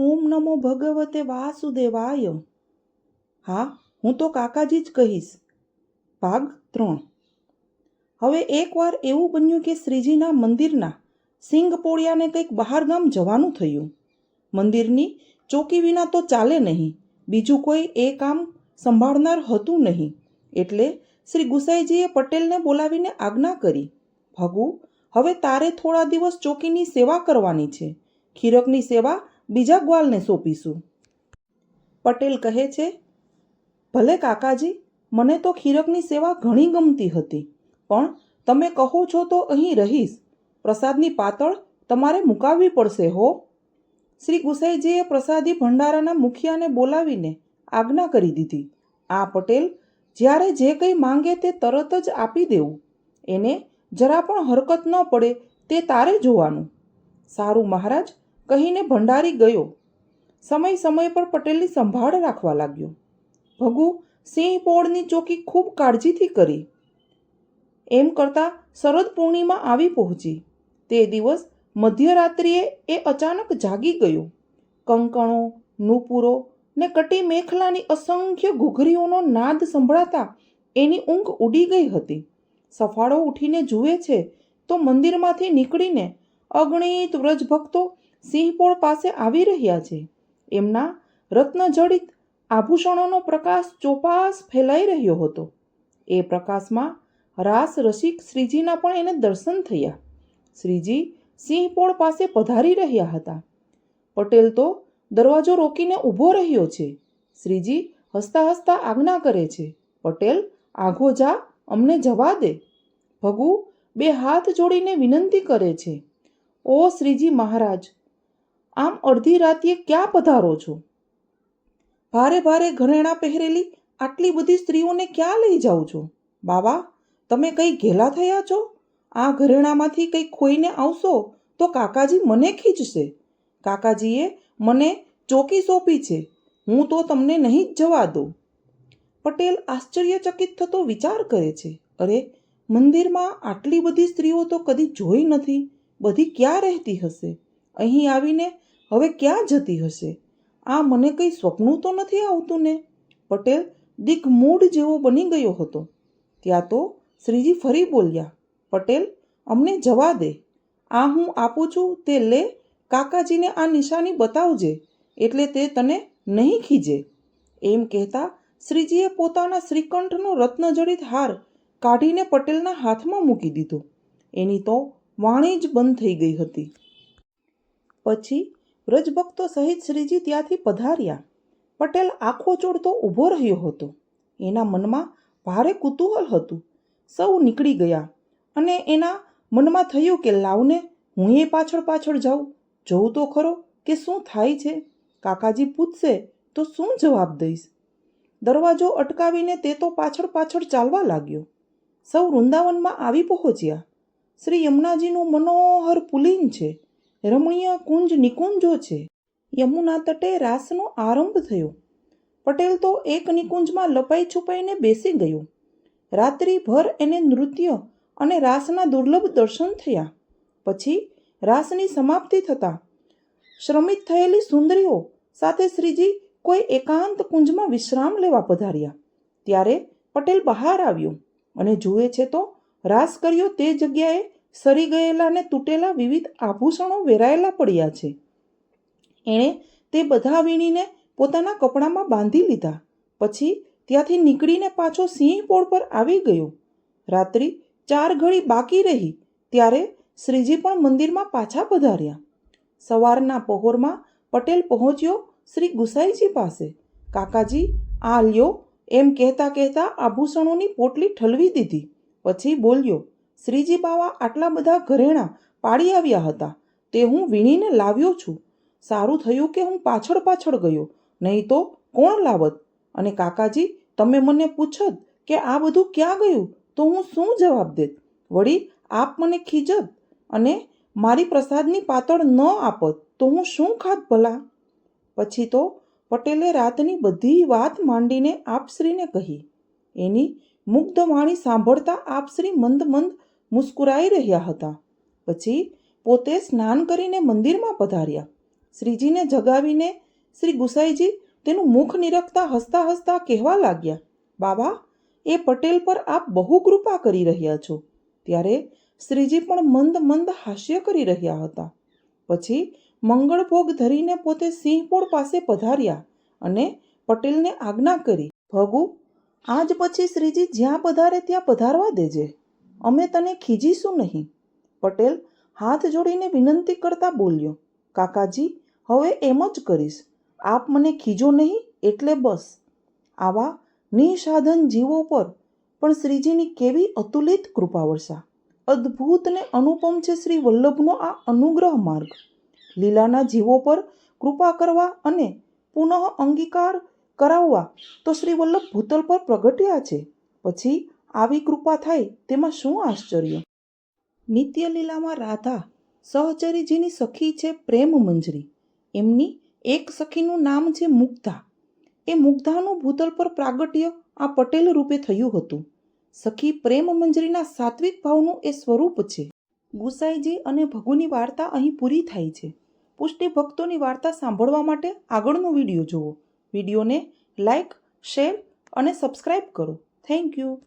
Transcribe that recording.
ઓમ નમો ભગવતે વાસુદેવાય. હા, હું તો કાકાજી જ કહીશ. ભાગ ત્રણ. હવે એકવાર એવું બન્યું કે શ્રીજીના મંદિરના સિંગપોળિયાને કંઈક બહારગામ જવાનું થયું. મંદિરની ચોકી વિના તો ચાલે નહીં. બીજું કોઈ એ કામ સંભાળનાર હતું નહીં. એટલે શ્રી ગુસાઈજીએ પટેલને બોલાવીને આજ્ઞા કરી. ભગુ, હવે તારે થોડા દિવસ ચોકીની સેવા કરવાની છે. ખીરકની સેવા બીજા ગ્વાલને સોંપીશું. પટેલ કહે છે, ભલે કાકાજી, મને તો ખીરકની સેવા ઘણી ગમતી હતી, પણ તમે કહો છો તો અહીં રહીશ. પ્રસાદની પાતળ તમારે મુકાવવી પડશે, હો. શ્રી ગુસાઈજીએ પ્રસાદી ભંડારાના મુખિયાને બોલાવીને આજ્ઞા કરી દીધી. આ પટેલ જ્યારે જે કંઈ માંગે તે તરત જ આપી દેવું. એને જરા પણ હરકત ન પડે તે તારે જોવાનું. સારું મહારાજ કહીને ભંડારી ગયો. સમય સમય પર પટેલની સંભાળ રાખવા લાગ્યો. ભગુ સિંહ પોળની ચોકી ખૂબ કાળજીથી કરી. એમ કરતાં શરદ પૂર્ણિમા આવી પહોંચી. તે દિવસ મધ્યરાત્રિએ એ અચાનક જાગી ગયો. કંકણો, નૂપુરો ને કટી મેખલાની અસંખ્ય ઘૂઘરીઓનો નાદ સંભળાતા એની ઊંઘ ઉડી ગઈ હતી. સફાળો ઉઠીને જુએ છે તો મંદિરમાંથી નીકળીને અગણિત વ્રજભક્તો સિંહપોળ પાસે આવી રહ્યા છે. એમના રત્નજડિત આભૂષણોનો પ્રકાશ ચોપાસ ફેલાઈ રહ્યો હતો. એ પ્રકાશમાં રાસ રસિક શ્રીજીના પણ એને દર્શન થયા. શ્રીજી સિંહપોળ પાસે પધારી રહ્યા હતા. પટેલ તો દરવાજો રોકીને ઊભો રહ્યો છે. શ્રીજી હસતા હસતા આજ્ઞા કરે છે, પટેલ, આઘો જા, અમને જવા દે. ભગુ બે હાથ જોડીને વિનંતી કરે છે, ઓ શ્રીજી મહારાજ આમ અડધી રાત્રે ક્યાં પધારો છો? ભારે ભારે ઘરેણાં પહેરેલી આટલી બધી સ્ત્રીઓને ક્યાં લઈ જાઓ છો? બાવા તમે કંઈ ઘેલા થયા છો? આ ઘરેણામાંથી કંઈ ખોઈને આવશો તો કાકાજી મને ખીચશે. કાકાજીએ મને ચોકી સોંપી છે. હું તો તમને નહીં જ જવા દઉં. પટેલ આશ્ચર્યચકિત થતો વિચાર કરે છે. અરે, મંદિરમાં આટલી બધી સ્ત્રીઓ તો કદી જોઈ નથી. બધી ક્યાં રહેતી હશે? અહીં આવીને હવે ક્યાં જતી હશે? આ મને કંઈ સ્વપ્નું તો નથી આવતું ને? પટેલ દિગ્મૂઢ જેવો બની ગયો હતો. ત્યાં તો શ્રીજી ફરી બોલ્યા, પટેલ, અમને જવા દે. આ હું આપું છું, તે લે. કાકાજીને આ નિશાની બતાવજે, એટલે તે તને નહીં ખીજે. એમ કહેતા શ્રીજીએ પોતાના શ્રીકંઠનો રત્નજડિત હાર કાઢીને પટેલના હાથમાં મૂકી દીધો. એની તો વાણી જ બંધ થઈ ગઈ હતી. પછી વ્રજભક્તો સહિત શ્રીજી ત્યાંથી પધાર્યા. પટેલ આંખો ચોડતો ઊભો રહ્યો હતો. એના મનમાં ભારે કુતૂહલ હતું. સૌ નીકળી ગયા અને એના મનમાં થયું કે લાવને હું એ પાછળ પાછળ જાઉં. જોઉં તો ખરો કે શું થાય છે? કાકાજી પૂછશે તો શું જવાબ દઈશ? દરવાજો અટકાવીને તે તો પાછળ પાછળ ચાલવા લાગ્યો. સૌ વૃંદાવનમાં આવી પહોંચ્યા. શ્રી યમુનાજીનું મનોહર પુલિન છે. રમણીય કુંજ નિકુંજો છે. યમુના તટે રાસનો આરંભ થયો. પટેલ તો એક નિકુંજમાં લપાઈ છુપાઈને બેસી ગયો. રાત્રિભર એને નૃત્ય અને રાસના દુર્લભ દર્શન થયા. પછી રાસની સમાપ્તિ થતાં શ્રમિત થયેલી સુંદરીઓ સાથે શ્રીજી કોઈ એકાંત કુંજમાં વિશ્રામ લેવા પધાર્યા. ત્યારે પટેલ બહાર આવ્યો અને જુએ છે તો રાસ કર્યો તે જગ્યાએ સરી ગયેલા ને તૂટેલા વિવિધ આભૂષણો વેરાયેલા પડ્યા છે. એણે તે બધા વીણીને પોતાના કપડામાં બાંધી લીધા. પછી ત્યાંથી નીકળીને પાછો સિંહપોળ પર આવી ગયો. રાત્રિ ચાર ઘડી બાકી રહી, ત્યારે શ્રીજી પણ મંદિરમાં પાછા પધાર્યા. સવારના પહોરમાં પટેલ પહોંચ્યો શ્રી ગુસાઈજી પાસે. કાકાજી, આ લ્યો, એમ કહેતા કહેતા આભૂષણોની પોટલી ઠલવી દીધી. પછી બોલ્યો શ્રીજી બાવા આટલા બધા ઘરેણાં પાડી આવ્યા હતા. તે હું વીણીને લાવ્યો છું. સારું થયું કે હું પાછળ પાછળ ગયો, નહીં તો કોણ લાવત? અને કાકાજી, તમે મને પૂછત કે આ બધું ક્યાં ગયું? તો હું શું જવાબ દેત? વળી, આપ મને ખીજત અને મારી પ્રસાદની પાતળ ન આપત, તો હું શું ખાત ભલા? પછી તો પટેલે રાતની બધી વાત માંડીને આપશ્રીને કહી, એની મુગ્ધ વાણી સાંભળતા આપશ્રી મંદ મંદ મુસ્કુરાઈ રહ્યા હતા. પછી પોતે સ્નાન કરીને મંદિરમાં પધાર્યા. શ્રીજીને જગાવીને શ્રી ગુસાઈજી તેનું મુખ નિરખતા હસતા હસતા કહેવા લાગ્યા, બાબા, એ પટેલ પર આપ બહુ કૃપા કરી રહ્યા છો. ત્યારે શ્રીજી પણ મંદ મંદ હાસ્ય કરી રહ્યા હતા. પછી મંગળભોગ ધરીને પોતે સિંહપોળ પાસે પધાર્યા અને પટેલને આજ્ઞા કરી, ભગુ, આજ પછી શ્રીજી જ્યાં પધારે ત્યાં પધારવા દેજે. અમે તને ખીજીશું નહીં. પટેલ હાથ જોડીને વિનંતી કરતા બોલ્યો, કાકાજી, હવે એમ જ કરીશ. આપ મને ખીજો નહીં એટલે બસ. આવા નિસાધન જીવો પર પણ શ્રીજીની કેવી અતુલિત કૃપા વર્ષા અદ્ભુત ને અનુપમ છે શ્રી વલ્લભનો આ અનુગ્રહ માર્ગ. લીલાના જીવો પર કૃપા કરવા અને પુનઃ અંગીકાર કરાવવા તો શ્રી વલ્લભ ભૂતલ પર પ્રગટ્યા છે. પછી આવી કૃપા થાય તેમાં શું આશ્ચર્ય? નિત્યલીલામાં રાધા સહચરીજીની સખી છે પ્રેમ મંજરી. એમની એક સખીનું નામ છે મુગ્ધા એ મુગ્ધાનું ભૂતલ પર પ્રાગટ્ય આ પટેલ રૂપે થયું હતું. સખી પ્રેમ મંજરીના સાત્વિક ભાવનું એ સ્વરૂપ છે. ગુસાઈજી અને ભગુની વાર્તા અહીં પૂરી થાય છે. પુષ્ટિ ભક્તોની વાર્તા સાંભળવા માટે આગળનો વીડિયો જુઓ. વિડીયોને લાઈક, શેર અને સબસ્ક્રાઈબ કરો. Thank you.